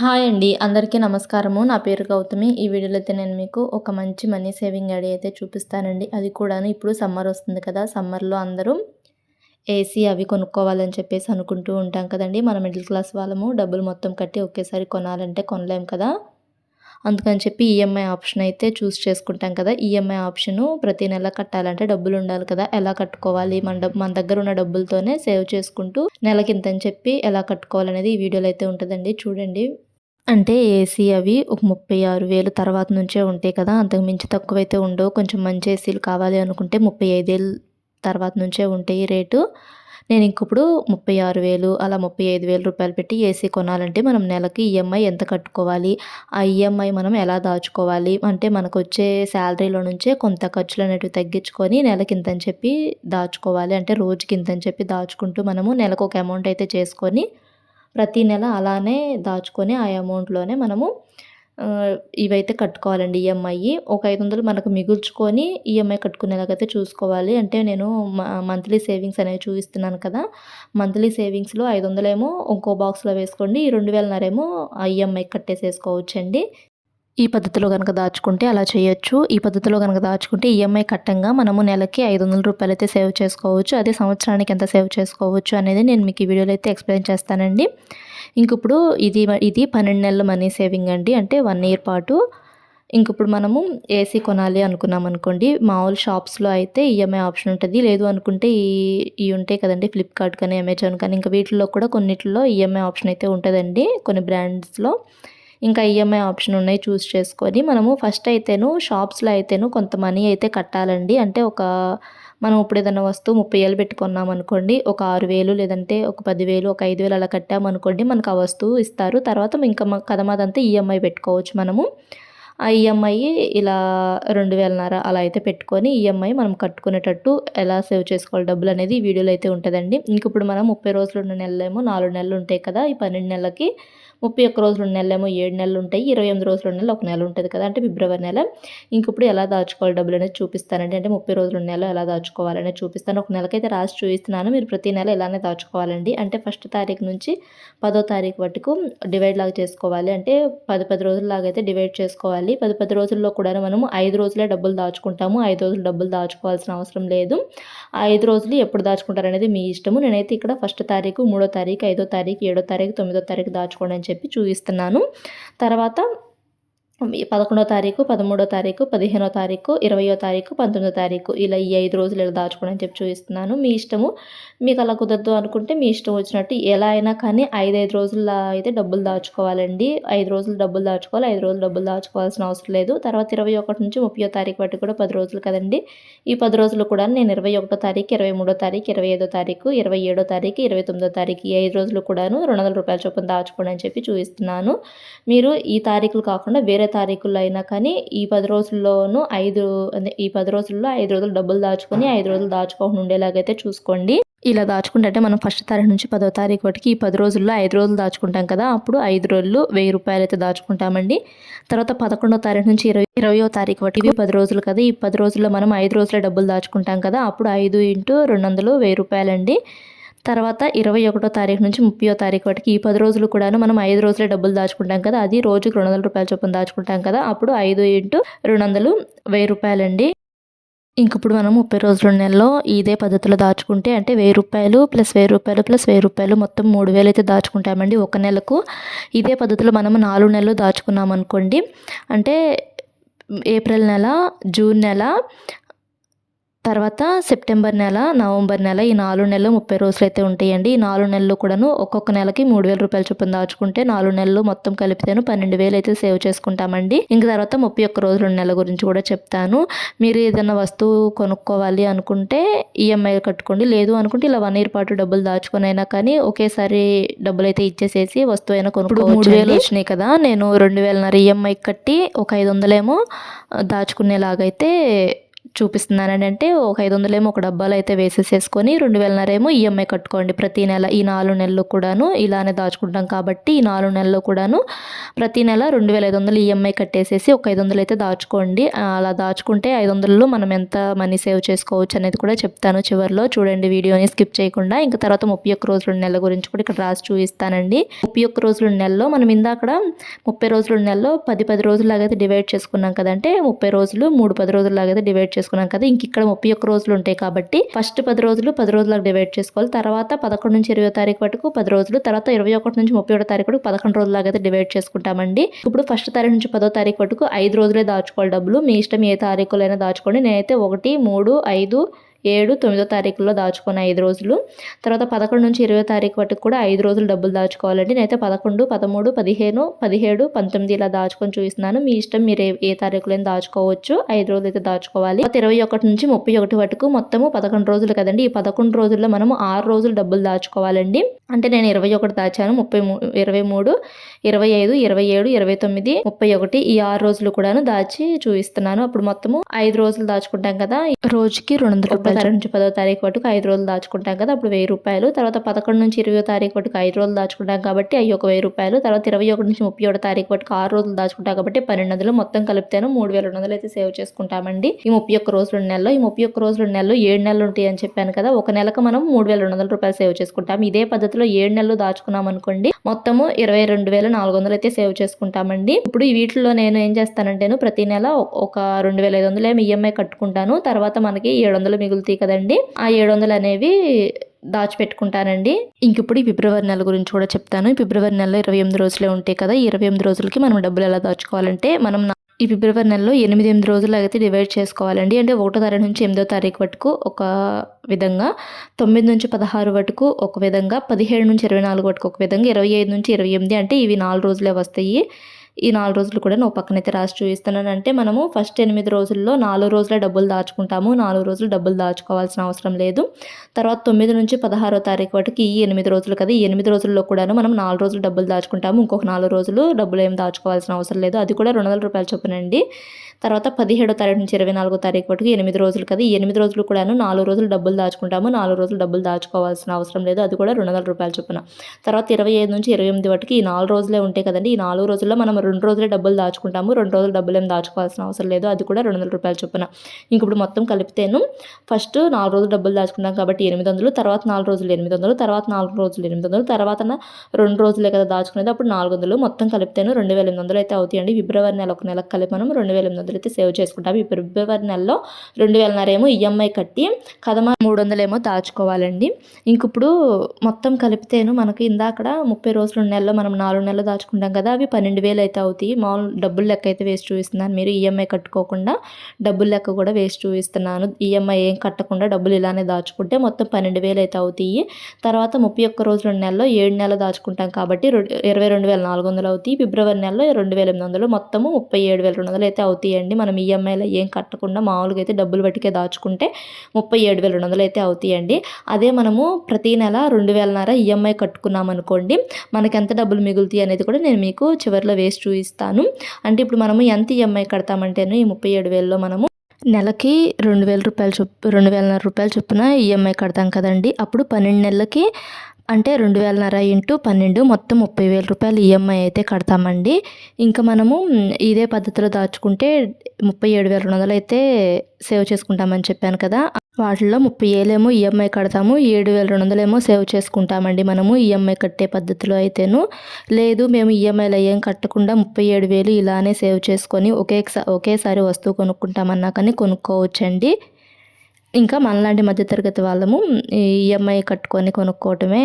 Hi అండి. అందరికీ నమస్కారము. నా పేరు గౌతమి. ఈ వీడియోలో అయితే నేను మీకు ఒక మంచి మనీ సేవింగ్ ఐడియా అయితే చూపిస్తానండి. అది కూడాను ఇప్పుడు సమ్మర్ వస్తుంది కదా. సమ్మర్లో అందరూ ఏసీ అవి కొనుక్కోవాలని చెప్పేసి అనుకుంటూ ఉంటాం కదండి. మన మిడిల్ క్లాస్ వాళ్ళము డబ్బులు మొత్తం కట్టి ఒకేసారి కొనాలంటే కొనలేం కదా. అందుకని చెప్పి ఈఎంఐ ఆప్షన్ అయితే చూస్ చేసుకుంటాం కదా. ఈఎంఐ ఆప్షను ప్రతి నెల కట్టాలంటే డబ్బులు ఉండాలి కదా. ఎలా కట్టుకోవాలి? మన మన దగ్గర ఉన్న డబ్బులతోనే సేవ్ చేసుకుంటూ నెలకింతని చెప్పి ఎలా కట్టుకోవాలనేది ఈ వీడియోలో అయితే ఉంటుందండి. చూడండి. అంటే ఏసీ అవి ఒక ముప్పై ఆరు వేలు తర్వాత నుంచే ఉంటాయి కదా. అంతకు మించి తక్కువైతే ఉండవు. కొంచెం మంచి ఏసీలు కావాలి అనుకుంటే ముప్పై ఐదేళ్ళు తర్వాత నుంచే ఉంటాయి రేటు. నేను ఇంకప్పుడు ముప్పై ఆరు వేలు అలా ముప్పై ఐదు వేలు రూపాయలు పెట్టి ఏసీ కొనాలంటే మనం నెలకి ఈఎంఐ ఎంత కట్టుకోవాలి? ఆ ఈఎంఐ మనం ఎలా దాచుకోవాలి? అంటే మనకు వచ్చే శాలరీలో నుంచే కొంత ఖర్చులు అనేటివి తగ్గించుకొని నెలకి ఇంతని చెప్పి దాచుకోవాలి. అంటే రోజుకి ఇంతని చెప్పి దాచుకుంటూ మనము నెలకు ఒక అమౌంట్ అయితే చేసుకొని ప్రతి నెల అలానే దాచుకొని ఆ అమౌంట్లోనే మనము ఇవైతే కట్టుకోవాలండి ఈఎంఐ ఒక ఐదు వందలు మనకు మిగుల్చుకొని ఈఎంఐ కట్టుకునేలాగైతే చూసుకోవాలి. అంటే నేను మంత్లీ సేవింగ్స్ అనేవి చూపిస్తున్నాను కదా. మంత్లీ సేవింగ్స్లో ఐదు వందలేమో ఇంకో బాక్స్లో వేసుకోండి. ఈ రెండు వేలన్నరేమో ఈఎంఐ కట్టేసేసుకోవచ్చండి. ఈ పద్ధతిలో కనుక దాచుకుంటే అలా చేయొచ్చు. ఈ పద్ధతిలో కనుక దాచుకుంటే ఈఎంఐ కట్టంగా మనము నెలకి ఐదు వందల రూపాయలు అయితే సేవ్ చేసుకోవచ్చు. అదే సంవత్సరానికి ఎంత సేవ్ చేసుకోవచ్చు అనేది నేను మీకు ఈ వీడియోలో అయితే ఎక్స్ప్లెయిన్ చేస్తానండి. ఇంక ఇప్పుడు ఇది ఇది పన్నెండు నెలల మనీ సేవింగ్ అండి. అంటే వన్ ఇయర్ పాటు. ఇంకప్పుడు మనము ఏసీ కొనాలి అనుకున్నాం అనుకోండి. మామూలు షాప్స్లో అయితే ఈఎంఐ ఆప్షన్ ఉంటుంది. లేదు అనుకుంటే ఈ ఇవి ఉంటాయి కదండి ఫ్లిప్కార్ట్ కానీ అమెజాన్ కానీ ఇంకా వీటిల్లో కూడా కొన్నిటిలో ఈఎంఐ ఆప్షన్ అయితే ఉంటుందండి. కొన్ని బ్రాండ్స్లో. ఇంకా ఈఎంఐ ఆప్షన్ ఉన్నాయి చూస్ చేసుకొని మనము ఫస్ట్ అయితేను షాప్స్లో అయితేను కొంత మనీ అయితే కట్టాలండి. అంటే ఒక మనం ఇప్పుడు ఏదైనా వస్తువు ముప్పై వేలు పెట్టుకున్నాం అనుకోండి ఒక ఆరు వేలు లేదంటే ఒక పదివేలు ఒక ఐదు వేలు అలా కట్టామనుకోండి మనకు ఆ వస్తువు ఇస్తారు. తర్వాత ఇంకా కదమాదంతా ఈఎంఐ పెట్టుకోవచ్చు మనము. ఆ ఈఎంఐ ఇలా రెండు వేలన్నర అలా అయితే పెట్టుకొని ఈఎంఐ మనం కట్టుకునేటట్టు ఎలా సేవ్ చేసుకోవాలి డబ్బులు అనేది వీడియోలో అయితే ఉంటుందండి. ఇంక ఇప్పుడు మనం ముప్పై రోజులు ఉన్న నెలలేమో నాలుగు నెలలు ఉంటాయి కదా ఈ పన్నెండు నెలలకి ముప్పై ఒక్క రోజులు రెండు నెలలేమో ఏడు నెలలు ఉంటాయి ఇరవై ఎనిమిది రోజులు నెలలు ఒక నెల ఉంటుంది కదా అంటే ఫిబ్రవరి నెల. ఇంకప్పుడు ఎలా దాచుకోవాలి డబ్బులు అనేది చూపిస్తానండి. అంటే ముప్పై రోజులు నెల ఎలా దాచుకోవాలనే చూపిస్తాను. ఒక నెలకైతే రాసి చూపిస్తున్నాను. మీరు ప్రతి నెల ఇలానే దాచుకోవాలండి. అంటే ఫస్ట్ తారీఖు నుంచి పదో తారీఖు వరకు డివైడ్ లాగా చేసుకోవాలి. అంటే పది పది రోజుల లాగా అయితే డివైడ్ చేసుకోవాలి. పది పది రోజుల్లో కూడా మనము ఐదు రోజులే డబ్బులు దాచుకుంటాము. ఐదు రోజులు డబ్బులు దాచుకోవాల్సిన అవసరం లేదు. ఐదు రోజులు ఎప్పుడు దాచుకుంటారు అనేది మీ ఇష్టము. నేనైతే ఇక్కడ ఫస్ట్ తారీఖు మూడో తారీఖు ఐదో తారీఖు ఏడో తారీఖు తొమ్మిదో తారీఖు దాచుకోండి చెప్పి చూపిస్తున్నాను. తర్వాత పదకొండో తారీఖు పదమూడో తారీఖు పదిహేనో తారీఖు ఇరవయో తారీఖు పంతొమ్మిదో తారీఖు ఇలా ఈ ఐదు రోజులు ఇలా దాచుకోవడం అని చెప్పి చూపిస్తున్నాను. మీ ఇష్టము మీకు అలా కుదరదు అనుకుంటే మీ ఇష్టం వచ్చినట్టు ఎలా అయినా కానీ ఐదైదు రోజుల్లో అయితే డబ్బులు దాచుకోవాలండి. ఐదు రోజులు డబ్బులు దాచుకోవాలి ఐదు రోజులు డబ్బులు దాచుకోవాల్సిన అవసరం లేదు. తర్వాత ఇరవై ఒకటి నుంచి ముప్పై తారీఖు బట్టి కూడా పది రోజులు కదండి. ఈ పది రోజులు కూడా నేను ఇరవై ఒకటో తారీఖు ఇరవై మూడో తారీఖు ఇరవై ఐదో తారీఖు ఇరవై ఏడో తారీఖు ఇరవై తొమ్మిదో తారీఖు ఈ ఐదు రోజులు కూడాను రెండు వందల రూపాయల చొప్పున దాచుకోండి అని చెప్పి చూపిస్తున్నాను. మీరు ఈ తారీఖులు కాకుండా వేరే తారీఖుల్లో అయినా కానీ ఈ పది రోజుల్లోనూ ఐదు ఈ పది రోజుల్లో ఐదు రోజులు డబ్బులు దాచుకొని ఐదు రోజులు దాచుకోకుండా ఉండేలాగైతే చూసుకోండి. ఇలా దాచుకుంటే మనం ఫస్ట్ తారీఖు నుంచి పదో తారీఖు వరకు ఈ పది రోజుల్లో ఐదు రోజులు దాచుకుంటాం కదా అప్పుడు ఐదు రోజులు వెయ్యి రూపాయలు అయితే దాచుకుంటామండి. తర్వాత పదకొండో తారీఖు నుంచి ఇరవై ఇరవయో తారీఖు వరకు పది రోజులు కదా ఈ పది రోజుల్లో మనం ఐదు రోజుల డబ్బులు దాచుకుంటాం కదా అప్పుడు ఐదు ఇంటూ రెండు వందలు వెయ్యి రూపాయలండి. తర్వాత ఇరవై ఒకటో తారీఖు నుంచి ముప్పయో తారీఖు వరకు ఈ పది రోజులు కూడా మనం ఐదు రోజులే డబ్బులు దాచుకుంటాం కదా. అది రోజుకు రెండు వందల రూపాయల చొప్పున దాచుకుంటాం కదా. అప్పుడు ఐదు ఇంటూ రెండు వందలు వెయ్యి రూపాయలండి. ఇంక ఇప్పుడు మనం ముప్పై రోజుల నెలలో ఇదే పద్ధతిలో దాచుకుంటే అంటే వెయ్యి రూపాయలు ప్లస్ వెయ్యి రూపాయలు ప్లస్ వెయ్యి రూపాయలు మొత్తం మూడు వేలు అయితే దాచుకుంటామండి ఒక నెలకు. ఇదే పద్ధతిలో మనం నాలుగు నెలలు దాచుకున్నాం అనుకోండి అంటే ఏప్రిల్ నెల జూన్ నెల తర్వాత సెప్టెంబర్ నెల నవంబర్ నెల ఈ నాలుగు నెలలు ముప్పై రోజులు అయితే ఉంటాయండి. ఈ నాలుగు నెలలు కూడాను ఒక్కొక్క నెలకి మూడు వేల రూపాయల చొప్పున దాచుకుంటే నాలుగు నెలలు మొత్తం కలిపితేను పన్నెండు వేలు అయితే సేవ్ చేసుకుంటామండి. ఇంక తర్వాత ముప్పై ఒక్క రోజుల నెల గురించి కూడా చెప్తాను. మీరు ఏదైనా వస్తువు కొనుక్కోవాలి అనుకుంటే ఈఎంఐ కట్టుకోండి. లేదు అనుకుంటే ఇలా వన్ ఇయర్ పాటు డబ్బులు దాచుకొని అయినా కానీ ఒకేసారి డబ్బులు అయితే ఇచ్చేసేసి వస్తువు అయినా కొనుక్కోవచ్చు మూడు వేలు వచ్చినాయి కదా నేను రెండు వేలన్నర ఈఎంఐ కట్టి ఒక ఐదు వందలేమో దాచుకునేలాగైతే చూపిస్తున్నానని అంటే ఒక ఐదు వందలేమో ఒక డబ్బాలు అయితే వేసేసేసుకొని రెండు వేలన్నరేమో ఈఎంఐ కట్టుకోండి ప్రతి నెల ఈ నాలుగు నెలలు కూడాను ఇలానే దాచుకుంటాం కాబట్టి ఈ నాలుగు నెలలు కూడాను ప్రతి నెల రెండు వేల ఐదు వందలు ఈఎంఐ కట్టేసేసి ఒక ఐదు వందలు అయితే దాచుకోండి అలా దాచుకుంటే ఐదు వందలలో మనం ఎంత మనీ సేవ్ చేసుకోవచ్చు అనేది కూడా చెప్తాను చివరిలో. చూడండి వీడియోని స్కిప్ చేయకుండా ఇంకా తర్వాత ముప్పై ఒక్క రోజుల నెల గురించి కూడా ఇక్కడ రాసి చూపిస్తానండి. ముప్పై ఒక్క రోజుల నెలలో మనం ఇందాకడ ముప్పై రోజుల నెలలో పది పది రోజులు అయితే డివైడ్ చేసుకున్నాం కదంటే ముప్పై రోజులు మూడు పది రోజులు అయితే డివైడ్ చేసుకున్నాం. కదా ఇంక ఇక్కడ ముప్పై ఒక్క రోజులు ఉంటాయి కాబట్టి ఫస్ట్ పది రోజులు పది రోజులకు డివైడ్ చేసుకోవాలి. తర్వాత పదకొండు నుంచి ఇరవై తారీఖు వరకు పది రోజులు తర్వాత ఇరవై ఒకటి నుంచి ముప్పై ఒకటో తారీఖు వరకు పదకొండు రోజులకి అయితే డివైడ్ చేసుకుంటామండి. ఇప్పుడు ఫస్ట్ తారీఖు నుంచి పదో తారీఖు వరకు ఐదు రోజులే దాచుకోవాలి డబ్బులు. మీ ఇష్టం ఏ తారీఖులైనా దాచుకోండి. నేనైతే ఒకటి మూడు ఐదు ఏడు తొమ్మిదో తారీఖులో దాచుకున్న ఐదు రోజులు. తర్వాత పదకొండు నుంచి ఇరవై తారీఖు వరకు కూడా ఐదు రోజులు డబ్బులు దాచుకోవాలండి. నేనైతే పదకొండు పదమూడు పదిహేను పదిహేడు పంతొమ్మిది ఇలా దాచుకొని చూపిస్తున్నాను. మీ ఇష్టం మీరు ఏ తారీఖులైనా దాచుకోవచ్చు. ఐదు రోజులు అయితే దాచుకోవాలి. ఇరవై ఒకటి నుంచి ముప్పై ఒకటి వరకు మొత్తము పదకొండు రోజులు కదండి. ఈ పదకొండు రోజుల్లో మనము ఆరు రోజులు డబ్బులు దాచుకోవాలండి. అంటే నేను ఇరవై ఒకటి దాచాను ముప్పై మూ ఇరవై మూడు ఇరవై ఐదు ఇరవై ఏడు ఇరవై తొమ్మిది ముప్పై ఒకటి ఈ ఆరు రోజులు కూడాను దాచి చూపిస్తున్నాను. అప్పుడు మొత్తము ఐదు రోజులు దాచుకుంటాం కదా. రోజుకి రెండు వందల రూపాయలు. తారీఖు నుంచి పదో తారీఖు వరకు ఐదు రోజులు దాచుకుంటాం కదా అప్పుడు వెయ్యి రూపాయలు. తర్వాత పదకొండు నుంచి ఇరవై తారీఖు వరకు ఐదు రోజులు దాచుకుంటాం కాబట్టి అవి ఒక వెయ్యి రూపాయలు. తర్వాత ఇరవై ఒకటి నుంచి ముప్పై ఒకటి తారీఖు వరకు ఆరు రోజులు దాచుకుంటాం కాబట్టి పన్నెండు వందలు. మొత్తం కలిపితేను మూడు వేల రెండు వందలు అయితే సేవ్ చేసుకుంటామండి. ఈ ముప్పై ఒక్క రోజుల నెలలో ఈ ముప్పై ఒక్క రోజుల నెలలో ఏడు నెలలు ఉంటాయి అని చెప్పాను కదా ఒక నెలకు మనం మూడు వేల రెండు వందల రూపాయలు సేవ్ చేసుకుంటాం. ఇదే పద్ధతిలో ఏడు నెలలు దాచుకున్నాం అనుకోండి మొత్తము ఇరవై రెండు వేల నాలుగు వందలు అయితే సేవ్ చేసుకుంటామండి. ఇప్పుడు ఈ వీటిలో నేను ఏం చేస్తానంటేను ప్రతి నెల ఒక రెండు వేల ఐదు వందలు ఏమి ఈఎంఐ కట్టుకుంటాను. తర్వాత మనకి ఏడు వందలు మిగులుతాయి కదండి. ఆ ఏడు వందలు అనేవి దాచిపెట్టుకుంటానండి. ఇంక ఇప్పుడు ఈ ఫిబ్రవరి నెల గురించి కూడా చెప్తాను. ఈ ఫిబ్రవరి నెలలో ఇరవై ఎనిమిది రోజులే ఉంటాయి కదా. ఈ ఇరవై ఎనిమిది రోజులకి మనం డబ్బులు ఎలా దాచుకోవాలంటే మనం ఈ ఫిబ్రవరి నెలలో ఎనిమిది ఎనిమిది రోజులు అయితే డివైడ్ చేసుకోవాలండి. అంటే ఒకటో తారీఖు నుంచి ఎనిమిదో తారీఖు వరకు ఒక విధంగా తొమ్మిది నుంచి పదహారు వరకు ఒక విధంగా పదిహేడు నుంచి ఇరవై నాలుగు వరకు ఒక విధంగా ఇరవై ఐదు నుంచి ఇరవై ఎనిమిది అంటే ఇవి నాలుగు రోజులే వస్తాయి. ఈ నాలుగు రోజులు కూడా నువ్వు పక్కనైతే రాసి చూపిస్తున్నాను అంటే మనము ఫస్ట్ ఎనిమిది రోజుల్లో నాలుగు రోజులే డబ్బులు దాచుకుంటాము. నాలుగు రోజులు డబ్బులు దాచుకోవాల్సిన అవసరం లేదు. తర్వాత తొమ్మిది నుంచి పదహారో తారీఖు వరకు ఈ ఎనిమిది రోజులు కదా ఈ ఎనిమిది రోజుల్లో కూడాను మనం నాలుగు రోజులు డబ్బులు దాచుకుంటాము. ఇంకొక నాలుగు రోజులు డబ్బులు ఏం దాచుకోవాల్సిన అవసరం లేదు. అది కూడా రెండు వందల రూపాయలు చొప్పునండి. తర్వాత పదిహేడో తారీఖు నుంచి ఇరవై నాలుగో తారీఖు వరకు ఎనిమిది రోజులు కదా ఈ ఎనిమిది రోజులు కూడాను నాలుగు రోజులు డబ్బులు దాచుకుంటాము. నాలుగు రోజులు డబ్బులు దాచుకోవాల్సిన అవసరం లేదు. అది కూడా రెండు వందల రూపాయలు చొప్పున. తర్వాత ఇరవై ఐదు నుంచి ఇరవై ఎనిమిది వరకు ఈ నాలుగు రోజులే ఉంటాయి కదండి. ఈ నాలుగు రోజుల్లో మనం రెండు రోజులే డబ్బులు దాచుకుంటాము రెండు రోజులు డబ్బులు ఏం దాచుకోవాల్సిన అవసరం లేదు. అది కూడా రెండు వందల రూపాయలు చొప్పున. ఇంక ఇప్పుడు మొత్తం కలిపితేను ఫస్ట్ నాలుగు రోజులు డబ్బులు దాచుకుంటాం కాబట్టి ఎనిమిది వందలు తర్వాత నాలుగు రోజులు ఎనిమిది వందలు తర్వాత నాలుగు రోజులు ఎనిమిది వందలు తర్వాత రెండు రోజులే కదా దాచుకునేది. అప్పుడు నాలుగు వందలు మొత్తం కలిపితేను రెండు వేల ఎనిమిది వందలు అయితే అవుతాయండి. ఫిబ్రవరి నెల ఒక నెలకు కలిపి మనం రెండు వేల ఎనిమిది వందలు అయితే సేవ్ చేసుకుంటాం. ఈ ఫిబ్రవరి నెలలో రెండు వేలన్నర ఏమో ఈఎంఐ కట్టి కదమ మూడు వందలేమో దాచుకోవాలండి. ఇంక ఇప్పుడు మొత్తం కలిపితేను మనకి ఇందాకడ ముప్పై రోజులు నెలలో మనం నాలుగు నెలలు దాచుకుంటాం కదా అవి పన్నెండు వేలు అయితే అవుతాయి. మామూలు డబ్బులు లెక్క అయితే వేస్ట్ చూపిస్తున్నాను. మీరు ఈఎంఐ కట్టుకోకుండా డబ్బులు లెక్క కూడా వేస్ట్ చూపిస్తున్నాను. ఈఎంఐ ఏం కట్టకుండా డబ్బులు ఇలానే దాచుకుంటే మొత్తం పన్నెండు వేలు అయితే అవుతాయి. తర్వాత ముప్పై ఒక్క రోజుల నెలలో ఏడు నెలలు దాచుకుంటాం కాబట్టి ఇరవై రెండు వేల నాలుగు వందలు అవుతాయి. ఫిబ్రవరి నెలలో రెండు వేల ఎనిమిది వందలు మొత్తము ముప్పై ఏడు వేల రెండు వందలు అయితే అవుతాయండి. మనం ఈఎంఐలో ఏం కట్టకుండా మామూలుగా అయితే డబ్బులు బట్టికే దాచుకుంటే ముప్పై ఏడు వేల రెండు వందలు అయితే అవుతాయండి. అదే మనము ప్రతి నెల రెండు వేలన్నర ఈఎంఐ కట్టుకున్నాం అనుకోండి మనకి ఎంత డబ్బులు మిగులుతాయి అనేది కూడా నేను మీకు చివరిలో వేసి చూపిస్తాను. అంటే ఇప్పుడు మనము ఎంత ఈఎంఐ కడతామంటేను ఈ ముప్పై ఏడు వేలలో మనము నెలకి రెండు వేల రూపాయలు చొప్పు రెండు వేలన్నర రూపాయలు చొప్పున ఈఎంఐ కడతాం కదండి. అప్పుడు పన్నెండు నెలలకి అంటే రెండు వేలన్నర ఇంటూ పన్నెండు మొత్తం ముప్పై వేల రూపాయలు ఈఎంఐ అయితే కడతామండి. ఇంకా మనము ఇదే పద్ధతిలో దాచుకుంటే ముప్పై ఏడు వేల రెండు వందలు అయితే సేవ్ చేసుకుంటామని చెప్పాను కదా. వాటిలో ముప్పై ఏలేమో ఈఎంఐ కడతాము ఏడు వేల రెండు వందలేమో సేవ్ చేసుకుంటామండి మనము ఈఎంఐ కట్టే పద్ధతిలో అయితేను. లేదు మేము ఈఎంఐలు ఏం కట్టకుండా ముప్పై ఏడు వేలు ఇలానే సేవ్ చేసుకొని ఒకే ఒకేసారి వస్తువు కొనుక్కుంటామన్నా కానీ కొనుక్కోవచ్చండి. ఇంకా మనలాంటి మధ్యతరగతి వాళ్ళము ఈఎంఐ కట్టుకొని కొనుక్కోవటమే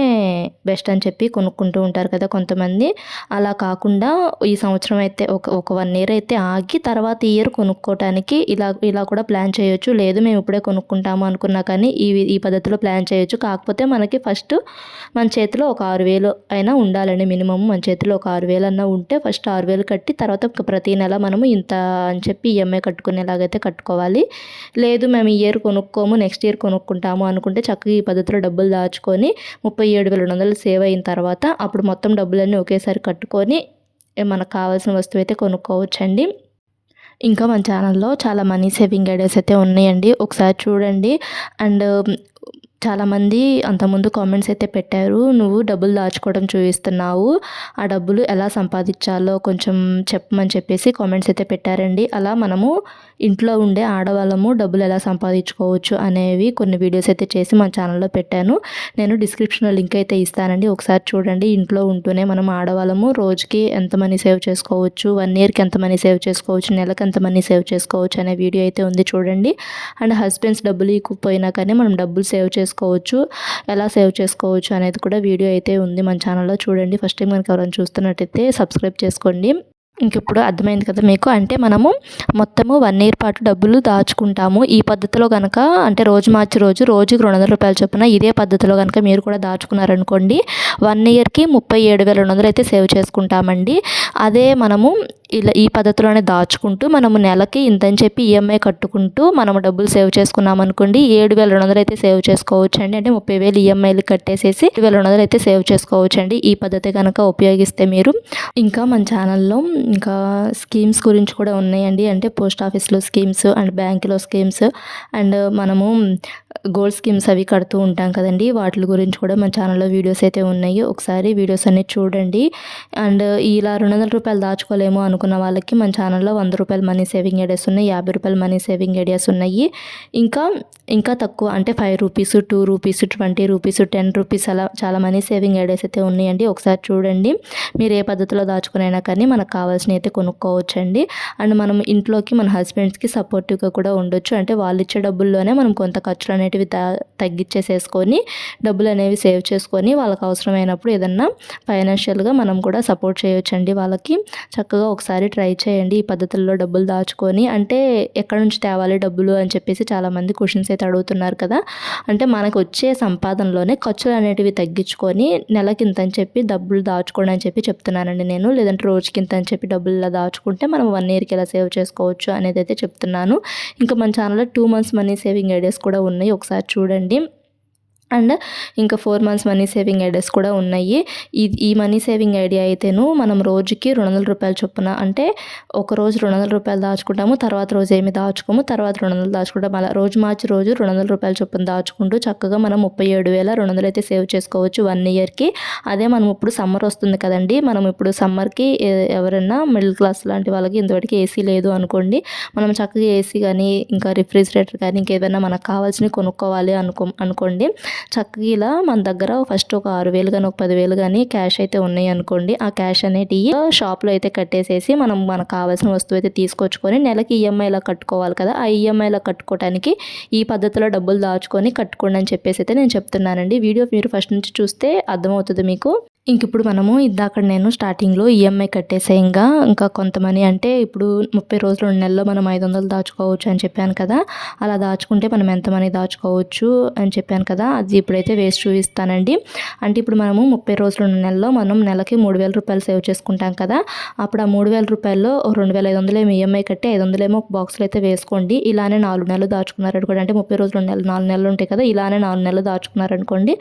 బెస్ట్ అని చెప్పి కొనుక్కుంటూ ఉంటారు కదా కొంతమంది. అలా కాకుండా ఈ సంవత్సరం అయితే ఒక ఒక వన్ ఇయర్ అయితే ఆగి తర్వాత ఇయర్ కొనుక్కోవటానికి ఇలా ఇలా కూడా ప్లాన్ చేయొచ్చు. లేదు మేము ఇప్పుడే కొనుక్కుంటాము అనుకున్నా కానీ ఈ ఈ పద్ధతిలో ప్లాన్ చేయొచ్చు. కాకపోతే మనకి ఫస్ట్ మన చేతిలో ఒక ఆరు వేలు అయినా ఉండాలండి మినిమం. మన చేతిలో ఒక ఆరు వేలు అన్నా ఉంటే ఫస్ట్ ఆరు వేలు కట్టి తర్వాత ప్రతి నెల మనము ఇంత అని చెప్పి ఈఎంఐ కట్టుకునేలాగైతే కట్టుకోవాలి. లేదు మేము ఈ ఇయర్ కొనుక్కోము నెక్స్ట్ ఇయర్ కొనుక్కుంటాము అనుకుంటే చక్కగా ఈ పద్ధతిలో డబ్బులు దాచుకొని ముప్పై ఏడు వేల రెండు వందలు సేవ్ అయిన తర్వాత అప్పుడు మొత్తం డబ్బులన్నీ ఒకేసారి కట్టుకొని మనకు కావాల్సిన వస్తువు అయితే కొనుక్కోవచ్చండి. ఇంకా మన ఛానల్లో చాలా మనీ సేవింగ్ ఐడియాస్ అయితే ఉన్నాయండి. ఒకసారి చూడండి. అండ్ చాలామంది అంతకుముందు కామెంట్స్ అయితే పెట్టారు నువ్వు డబ్బులు దాచుకోవడం చూపిస్తున్నావు ఆ డబ్బులు ఎలా సంపాదించాలో కొంచెం చెప్పమని చెప్పేసి కామెంట్స్ అయితే పెట్టారండి. అలా మనము ఇంట్లో ఉండే ఆడవాళ్ళము డబ్బులు ఎలా సంపాదించుకోవచ్చు అనేవి కొన్ని వీడియోస్ అయితే చేసి మా ఛానల్లో పెట్టాను. నేను డిస్క్రిప్షన్లో లింక్ అయితే ఇస్తానండి. ఒకసారి చూడండి. ఇంట్లో ఉంటూనే మనం ఆడవాళ్ళము రోజుకి ఎంత మనీ సేవ్ చేసుకోవచ్చు వన్ ఇయర్కి ఎంత మనీ సేవ్ చేసుకోవచ్చు నెలకు ఎంత మనీ సేవ్ చేసుకోవచ్చు అనే వీడియో అయితే ఉంది చూడండి. అండ్ హస్బెండ్స్ డబ్బులు ఇక్కుపోయినా కానీ మనం డబ్బులు సేవ్ చేసుకోవచ్చు ఎలా సేవ్ చేసుకోవచ్చు అనేది కూడా వీడియో అయితే ఉంది మన ఛానల్లో. చూడండి. ఫస్ట్ టైం కనుక ఎవరైనా చూస్తున్నట్టయితే సబ్స్క్రైబ్ చేసుకోండి. ఇంక ఇప్పుడు అర్థమైంది కదా మీకు? అంటే మనము మొత్తము వన్ ఇయర్ పాటు డబ్బులు దాచుకుంటాము. ఈ పద్ధతిలో కనుక అంటే రోజు మార్చి రోజు రోజుకి రెండు వందల రూపాయలు చొప్పున ఇదే పద్ధతిలో కనుక మీరు కూడా దాచుకున్నారనుకోండి వన్ ఇయర్కి ముప్పై ఏడు వేల రెండు వందలు అయితే సేవ్ చేసుకుంటామండి. అదే మనము ఇలా ఈ పద్ధతిలోనే దాచుకుంటూ మనము నెలకి ఇంతని చెప్పి ఈఎంఐ కట్టుకుంటూ మనము డబ్బులు సేవ్ చేసుకున్నాం అనుకోండి ఏడు వేల రెండు వందలు అయితే సేవ్ చేసుకోవచ్చు అండి అంటే ముప్పై వేలు ఈఎంఐలు కట్టేసేసి ఏడు వేల రెండు వందలు అయితే సేవ్ చేసుకోవచ్చు అండి ఈ పద్ధతి కనుక ఉపయోగిస్తే మీరు ఇంకా మన ఛానల్లో ఇంకా స్కీమ్స్ గురించి కూడా ఉన్నాయండి. అంటే పోస్ట్ ఆఫీస్లో స్కీమ్స్ అండ్ బ్యాంకులో స్కీమ్స్ అండ్ మనము గోల్డ్ స్కీమ్స్ అవి కడుతూ ఉంటాం కదండి. వాటి గురించి కూడా మన ఛానల్లో వీడియోస్ అయితే ఉన్నాయి. ఒకసారి వీడియోస్ అన్ని చూడండి. అండ్ ఇలా రెండు వందల రూపాయలు దాచుకోలేము అనుకున్న వాళ్ళకి మన ఛానల్లో వంద రూపాయలు మనీ సేవింగ్ ఐడియాస్ ఉన్నాయి. యాభై రూపాయలు మనీ సేవింగ్ ఐడియాస్ ఉన్నాయి. ఇంకా ఇంకా తక్కువ అంటే five rupees two rupees twenty rupees ten rupees అలా చాలా మనీ సేవింగ్ ఐడియాస్ అయితే ఉన్నాయండి. ఒకసారి చూడండి. మీరు ఏ పద్ధతిలో దాచుకునైనా కానీ మనకు కావాల్సినవి అయితే కొనుక్కోవచ్చండి. అండ్ మనం ఇంట్లోకి మన హస్బెండ్స్కి సపోర్టివ్గా కూడా ఉండొచ్చు. అంటే వాళ్ళు ఇచ్చే డబ్బుల్లోనే మనం కొంత ఖర్చులు అనేటివి తగ్గించేసేసుకొని డబ్బులు అనేవి సేవ్ చేసుకొని వాళ్ళకి అవసరమైనప్పుడు ఏదన్నా ఫైనాన్షియల్గా మనం కూడా సపోర్ట్ చేయొచ్చండి వాళ్ళకి. చక్కగా ఒకసారి ట్రై చేయండి ఈ పద్ధతుల్లో డబ్బులు దాచుకొని. అంటే ఎక్కడ నుంచి తేవాలి డబ్బులు అని చెప్పేసి చాలామంది క్వశ్చన్స్ అయితే అడుగుతున్నారు కదా. అంటే మనకు వచ్చే సంపాదనలోనే ఖర్చులు అనేటివి తగ్గించుకొని నెలకి ఇంత అని చెప్పి డబ్బులు దాచుకోండి అని చెప్పి చెప్తున్నానండి నేను. లేదంటే రోజుకి ఇంత అని చెప్పి డబ్బులు ఇలా దాచుకుంటే మనం వన్ ఇయర్కి ఎలా సేవ్ చేసుకోవచ్చు అనేది అయితే చెప్తున్నాను. ఇంకా మన ఛానల్లో two months money saving ideas కూడా ఉన్నాయి. ఒకసారి చూడండి. అండ్ ఇంకా four months money saving ideas కూడా ఉన్నాయి. ఈ ఈ మనీ సేవింగ్ ఐడియా అయితేను మనం రోజుకి రెండు వందల రూపాయలు చొప్పున అంటే ఒక రోజు రెండు వందల రూపాయలు దాచుకుంటాము తర్వాత రోజు ఏమి దాచుకోము తర్వాత రెండు వందలు దాచుకుంటాము అలా రోజు మార్చి రోజు రెండు వందల రూపాయలు చొప్పున దాచుకుంటూ చక్కగా మనం ముప్పై ఏడు వేల రెండు వందలు అయితే సేవ్ చేసుకోవచ్చు వన్ ఇయర్కి. అదే మనం ఇప్పుడు సమ్మర్ వస్తుంది కదండి మనం ఇప్పుడు సమ్మర్కి ఎవరైనా మిడిల్ క్లాస్ లాంటి వాళ్ళకి ఇంతవరకు ఏసీ లేదు అనుకోండి మనం చక్కగా ఏసీ కానీ ఇంకా రిఫ్రిజిరేటర్ కానీ ఇంకేదైనా మనకు కావాల్సినవి కొనుక్కోవాలి అనుకో అనుకోండి చక్కగా ఇలా మన దగ్గర ఫస్ట్ ఒక ఆరు వేలు కానీ ఒక పదివేలు కానీ క్యాష్ అయితే ఉన్నాయి అనుకోండి. ఆ క్యాష్ అనేటివి షాప్లో అయితే కట్టేసేసి మనం మనకు కావాల్సిన వస్తువు అయితే తీసుకొచ్చుకొని నెలకి ఈఎంఐలా కట్టుకోవాలి కదా. ఆ ఈఎంఐలా కట్టుకోవడానికి ఈ పద్ధతిలో డబ్బులు దాచుకొని కట్టుకోండి అని చెప్పేసి అయితే నేను చెప్తున్నానండి. వీడియో మీరు ఫస్ట్ నుంచి చూస్తే అర్థమవుతుంది మీకు. ఇంక ఇప్పుడు మనము ఇందాక నేను స్టార్టింగ్లో ఈఎంఐ కట్టేసేయంగా ఇంకా కొంత మనీ అంటే ఇప్పుడు ముప్పై రోజులు రెండు నెలల్లో మనం ఐదు వందలు దాచుకోవచ్చు అని చెప్పాను కదా అలా దాచుకుంటే మనం ఎంత మనీ దాచుకోవచ్చు అని చెప్పాను కదా అది ఇప్పుడైతే వేస్ట్ చూపిస్తానండి. అంటే ఇప్పుడు మనము ముప్పై రోజులు రెండు నెలల్లో మనం నెలకి మూడు వేల రూపాయలు సేవ్ చేసుకుంటాం కదా అప్పుడు ఆ మూడు వేల రూపాయల్లో రెండు వేల ఐదు వందలు ఏమో ఈఎంఐ కట్టి ఐదు వందలేమో ఒక బాక్స్లో అయితే వేసుకోండి. ఇలానే నాలుగు నెలలు దాచుకున్నారు అంటే ముప్పై రోజులు రెండు నెలలు నాలుగు నెలలు ఉంటాయి కదా ఇలానే నాలుగు నెలలు దాచుకున్నారనుకోండి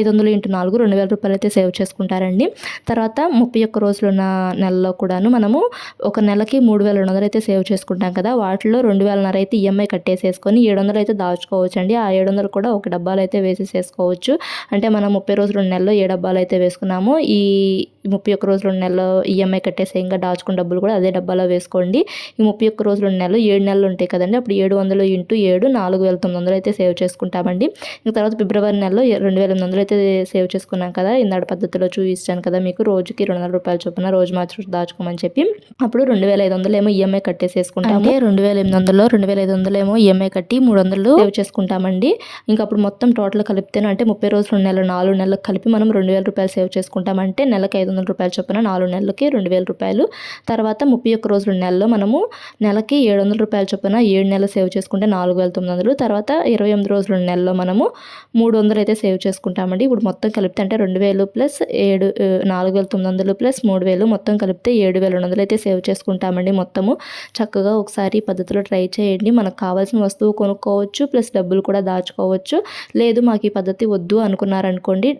ఐదు వందలు ఇంటూ నాలుగు రెండు వేల రూపాయలు అయితే సేవ్ చేసుకుంటాం. చేసుకుంటారండి తర్వాత ముప్పై ఒక్క రోజులున్న నెలలో కూడాను మనము ఒక నెలకి మూడు వేల రెండు వందలు అయితే సేవ్ చేసుకుంటాం కదా వాటిలో రెండు వేలన్నర అయితే ఈఎంఐ కట్టేసేసుకొని ఏడు వందలు అయితే దాచుకోవచ్చు అండి ఆ ఏడు వందలు కూడా ఒక డబ్బాలు అయితే వేసేసేసుకోవచ్చు. అంటే మనం ముప్పై రోజులు రెండు ఏ డబ్బాలు అయితే వేసుకున్నామో ఈ ముప్పై ఒక్క రోజులు రెండు ఈఎంఐ కట్టేసే ఇంకా దాచుకున్న డబ్బులు కూడా అదే డబ్బాలో వేసుకోండి. ఈ ముప్పై ఒక్క రోజులు రెండు నెలలు ఏడు నెలలు ఉంటాయి కదండి అప్పుడు ఏడు వందలు ఇంటూ ఏడు నాలుగు వేల తొమ్మిది వందలు అయితే సేవ్ చేసుకుంటామండి. ఇంకా తర్వాత ఫిబ్రవరి నెలలో రెండు వేల ఎనిమిది వందలు అయితే సేవ్ చేసుకున్నాం కదా ఇందాడు పద్ధతిలో చూపిస్తాను కదా మీకు రోజుకి రెండు వందల రూపాయలు చొప్పున రోజు మాత్రం దాచుకోమని చెప్పి అప్పుడు రెండు వేల ఐదు వందలు ఏమో ఈఎంఐ కట్టేసేసుకుంటాం అంటే రెండు వేల ఎనిమిది వందలు రెండు వేల ఐదు వందలు ఏమో ఈఎంఐ కట్టి మూడు వందలు సేవ్ చేసుకుంటామండి. ఇంకా అప్పుడు మొత్తం టోటల్ కలిపితేనే అంటే ముప్పై రోజులు నెలలు నాలుగు నెలలకు కలిపి మనం రెండు వేల రూపాయలు సేవ్ చేసుకుంటామంటే నెలకు ఐదు వందల రూపాయలు చొప్పున నాలుగు నెలలకి రెండు వేల రూపాయలు. తర్వాత ముప్పై ఒక్క రోజుల నెలలో మనము నెలకి ఏడు వందల రూపాయల చొప్పున ఏడు నెలలు సేవ్ చేసుకుంటే నాలుగు వేల తొమ్మిది వందలు. తర్వాత ఇరవై ఎనిమిది రోజుల నెలలో మనము మూడు వందలు అయితే సేవ్ చేసుకుంటామండి. ఇప్పుడు మొత్తం కలిపితే అంటే రెండు వేలు ప్లస్ ఏడు నాలుగు వేల తొమ్మిది వందలు ప్లస్ మూడు వేలు మొత్తం కలిపితే ఏడు వేల రెండు వందలు అయితే సేవ్ చేసుకుంటామండి మొత్తము. చక్కగా ఒకసారి ఈ పద్ధతిలో ట్రై చేయండి. మనకు కావాల్సిన వస్తువు కొనుక్కోవచ్చు ప్లస్ డబ్బులు కూడా దాచుకోవచ్చు. లేదు మాకు ఈ పద్ధతి వద్దు అనుకున్నారనుకోండి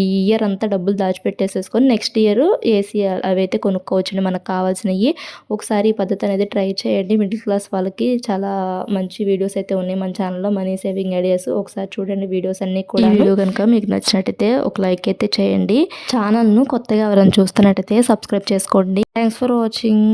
ఈ ఇయర్ అంతా డబ్బులు దాచిపెట్టేసేసుకొని నెక్స్ట్ ఇయర్ ఏసీ అవైతే కొనుక్కోవచ్చండి. మనకు కావాల్సినవి ఒకసారి ఈ పద్ధతి అనేది ట్రై చేయండి. మిడిల్ క్లాస్ వాళ్ళకి చాలా మంచి వీడియోస్ అయితే ఉన్నాయి మన ఛానల్లో. మనీ సేవింగ్ ఐడియాస్ ఒకసారి చూడండి వీడియోస్ అన్నీ కూడా వీడియో కనుక మీకు నచ్చినట్టయితే ఒక లైక్ అయితే చేయండి. ఛానల్ను కొత్తగా ఎవరైనా చూస్తున్నట్టయితే సబ్స్క్రైబ్ చేసుకోండి. Thanks for watching